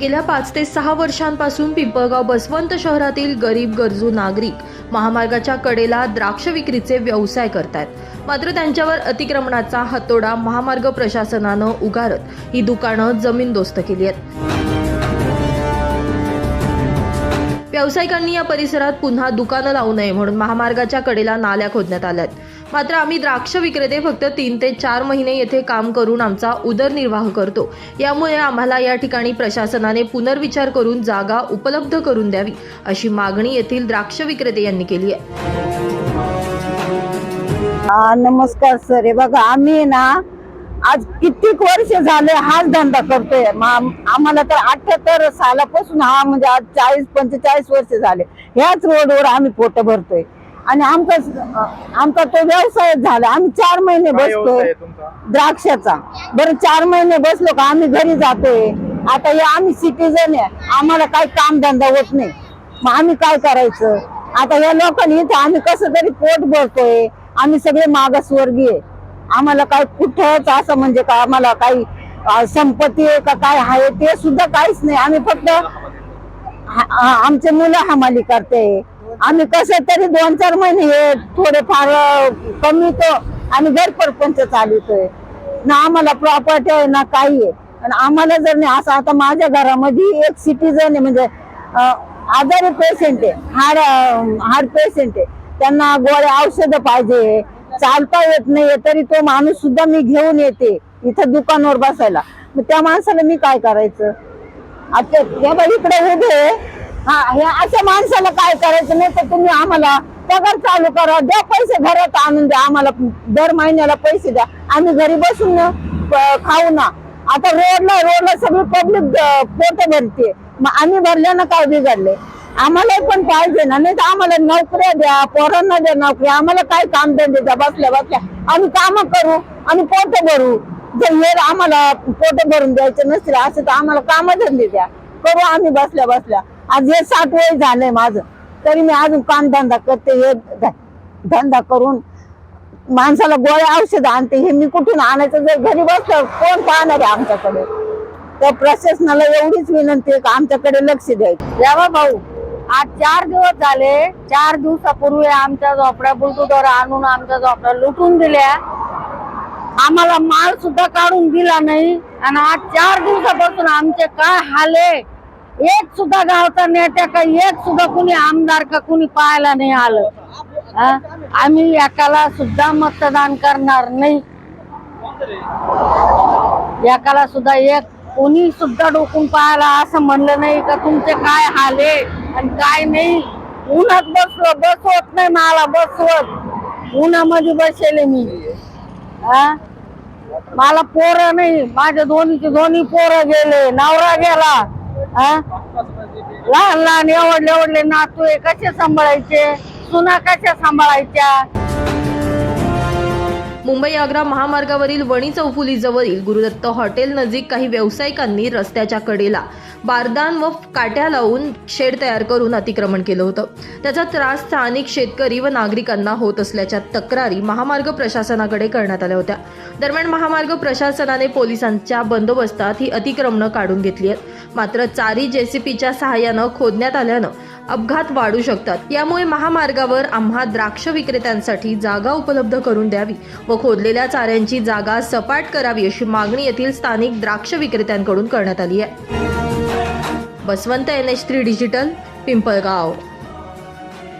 गेल्या पाच ते सहा वर्षांपासून पिंपळगाव बसवंत शहरातील गरीब गरजू नागरिक महामार्गाच्या कडेला द्राक्ष विक्रीचे व्यवसाय करतात मात्र त्यांच्यावर अतिक्रमणाचा हातोडा महामार्ग प्रशासनानं उगारत ही दुकानं जमीनदोस्त केली आहेत. व्यावसायिकांनी या परिसरात पुन्हा दुकानं लावू नये म्हणून महामार्गाच्या कडेला नाल्या खोदण्यात आल्यात. मात्र आम्ही द्राक्ष विक्रेते फक्त तीन ते चार महिने येथे काम करून आमचा उदरनिर्वाह करतो. यामुळे आम्हाला या ठिकाणी प्रशासनाने पुनर्विचार करून जागा उपलब्ध करून द्यावी अशी मागणी येथील द्राक्ष विक्रेते यांनी केली आहे. नमस्कार सर. हे बघा आम्ही ना आज कित्येक वर्ष झाले हाच धंदा करतोय. आम्हाला तर अठ्याहत्तर सालापासून हा म्हणजे आज चाळीस पंचेचाळीस वर्ष झाले. ह्याच रोडवर आम्ही पोट भरतोय. आणि आमचा आमचा तो व्यवसाय झाला. आम्ही चार महिने बसतोय द्राक्षाचा. बरं चार महिने बसलो का आम्ही घरी जातोय. आता हे आम्ही सिटीजन आहे. आम्हाला काही काम धंदा होत नाही. मग आम्ही काय करायचं? आता या लोकांनी इथं आम्ही कसं तरी पोट भरतोय. आम्ही सगळे मागासवर्गीय. आम्हाला काय कुठंच असं म्हणजे काय आम्हाला काही संपत्ती आहे का काय आहे ते सुद्धा काहीच नाही. आम्ही फक्त आमचे मुलं हमाली करते. आम्ही कसे तरी दोन चार महिने हे थोडेफार कमी तो आम्ही घर परपंच चालवतोय. ना आम्हाला प्रॉपर्टी आहे ना काही आहे. आणि आम्हाला जर नाही असं आता माझ्या घरामध्ये एक सिटीजन आहे म्हणजे आजारी पेशंट आहे हाड हाड पेशंट आहे. त्यांना गोळ्या औषधं पाहिजे. चालता येत नाही तरी तो माणूस सुद्धा मी घेऊन येते इथं दुकानावर बसायला. मग त्या माणसाला मी काय करायचं? आता या बाई इकडे उभे हा हे अशा माणसाला काय करायचं? नाही तर तुम्ही आम्हाला पगार चालू करा. द्या पैसे घरात आणून द्या. आम्हाला दर महिन्याला पैसे द्या. आम्ही घरी बसून खाऊ ना. आता रोडला रोडला सगळी पब्लिक पोट भरते मग आम्ही भरल्यानं काय बिघडले? आम्हाला पण पाहिजे ना. नाही तर आम्हाला नोकऱ्या द्या पोरांना द्या नोकऱ्या. आम्हाला काय काम धंदे द्या? बसल्या बसल्या. आम्ही काम करू आणि पोट भरू. जर हे आम्हाला पोट भरून द्यायचं नसेल असं तर आम्हाला काम धंदे द्या. करू आम्ही बसल्या बसल्या. आज हे साठ वय झालंय माझं. तरी मी अजून काम धंदा करते हे धंदा करून माणसाला गोळ्या औषध आणते हे मी कुठून आणायचं? जर घरी बसलं कोण पाहणार आहे आमच्याकडे? त्या प्रशासनाला एवढीच विनंती आहे का आमच्याकडे लक्ष द्यायचं. यावा भाऊ आज चार दिवस झाले चार दिवसापूर्वी आमच्या झोपड्या बुलटूटवर आणून आमच्या झोपड्या लुटून दिल्या. आम्हाला माल सुद्धा काढून दिला नाही. आणि आज चार दिवसापासून आमचे काय हाले? एक सुद्धा गावचा नेत्या का एक सुद्धा कुणी आमदार का कुणी पाहायला नाही आलं. आम्ही एकाला सुद्धा मतदान करणार नाही. एकाला सुद्धा एक कोणी सुद्धा डोकून पाहायला असं म्हणलं नाही का तुमचे काय हाले? आणि काय नाही. उन्हात बसलो बसवत नाही मला बसवत. उन्हामध्ये बसेले मी. हा मला पोरं नाही. माझ्या दोन्हीचे दोन्ही पोरं गेले. नवरा गेला. हा लहान लहान एवढले एवढले नातू आहे. कसे सांभाळायचे? सुना कशा सांभाळायच्या? मुंबई आग्रा महामार्गावरील वणी चौफुलीजवळील गुरुदत्त हॉटेल नजीक काही व्यावसायिकांनी रस्त्याच्या कडेला बारदान व काट्या लावून शेड तयार करून अतिक्रमण केलं होतं. त्याचा त्रास स्थानिक शेतकरी व नागरिकांना होत असल्याच्या तक्रारी महामार्ग प्रशासनाकडे करण्यात आल्या होत्या. दरम्यान महामार्ग प्रशासनाने पोलिसांच्या बंदोबस्तात ही अतिक्रमणं काढून घेतली आहेत. मात्र चारी जेसीपीच्या सहाय्यानं खोदण्यात आल्यानं अपघात वाढू शकतात. यामुळे महामार्गावर आम्हा द्राक्ष विक्रेत्यांसाठी जागा उपलब्ध करून द्यावी व खोदलेल्या चाऱ्यांची जागा सपाट करावी अशी मागणी येथील स्थानिक द्राक्ष विक्रेत्यांकडून करण्यात आली आहे. Baswant N H three digital Pimpalgaon.